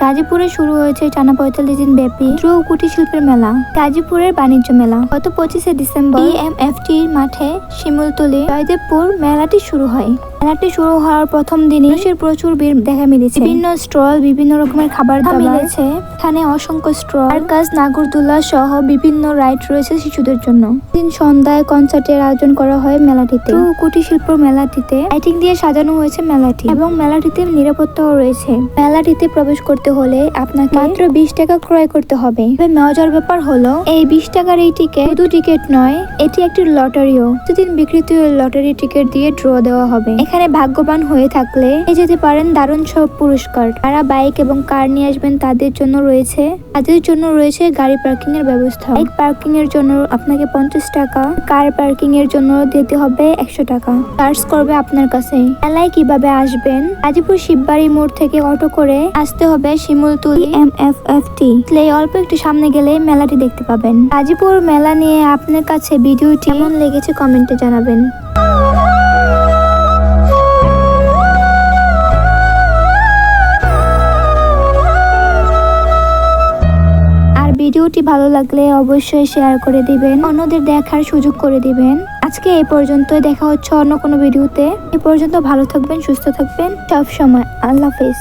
গাজীপুরে শুরু হয়েছে টানা পঁয়তাল্লিশ দিন ব্যাপী ধ্রুব কুটির শিল্পের মেলা, গাজীপুরের বাণিজ্য মেলা। গত পঁচিশে ডিসেম্বর এম এফ মাঠে শিমুলতলি জয়দেবপুর মেলাটি শুরু হয়। মেলাটি শুরু হওয়ার প্রথম দিনে মানুষের প্রচুর ভিড় দেখা মিলেছে। বিভিন্ন স্টল বিভিন্ন রকমের খাবার মিলেছে। এখানে অসংখ্য স্টল সার্কাস নাগরদোলা সহ বিভিন্ন রাইড রয়েছে শিশুদের জন্য। দিন সন্ধ্যায় কনসার্টের আয়োজন করা হয় মেলাটিতে। কুটির শিল্প মেলাটিতে। লাইটিং দিয়ে সাজানো হয়েছে মেলাটি এবং মেলাটিতে নিরাপত্তাও রয়েছে। মেলাটিতে প্রবেশ করতে হলে আপনাকে মাত্র বিশ টাকা ক্রয় করতে হবে। মজার ব্যাপার হলো এই বিশ টাকার এই টিকিট শুধু টিকিট নয় এটি একটি লটারিও। প্রতিদিন বিক্রিত লটারি টিকিট দিয়ে ড্র দেওয়া হবে। এখানে ভাগ্যবান হয়ে থাকলে পেয়ে যেতে পারেন দারুণ সব পুরস্কার। যারা বাইক এবং কার নিয়ে আসবেন তাদের জন্য রয়েছে, তাদের জন্য রয়েছে গাড়ি পার্কিং এর ব্যবস্থা। বাইক পার্কিং এর জন্য আপনাকে পঞ্চাশ টাকা কার পার্কিং এর জন্য দিতে হবে একশো টাকা। চার্জ করবে আপনার কাছে। মেলায় কীভাবে আসবেন? গাজীপুর শিববাড়ি মোড় থেকে অটো করে আসতে হবে Shimultuli M F F T অল্প একটু সামনে গেলে মেলাটি দেখতে পাবেন। গাজীপুর মেলা নিয়ে আপনার কাছে ভিডিওটি কেমন লেগেছে কমেন্টে জানাবেন। ভিডিওটি ভালো লাগলে অবশ্যই শেয়ার করে দিবেন। অন্যদের দেখার সুযোগ করে দিবেন। আজকে এই পর্যন্ত দেখা হচ্ছে অন্য কোনো ভিডিওতে। এ পর্যন্ত ভালো থাকবেন, সুস্থ থাকবেন। সব সময়। আল্লাহ হাফেজ।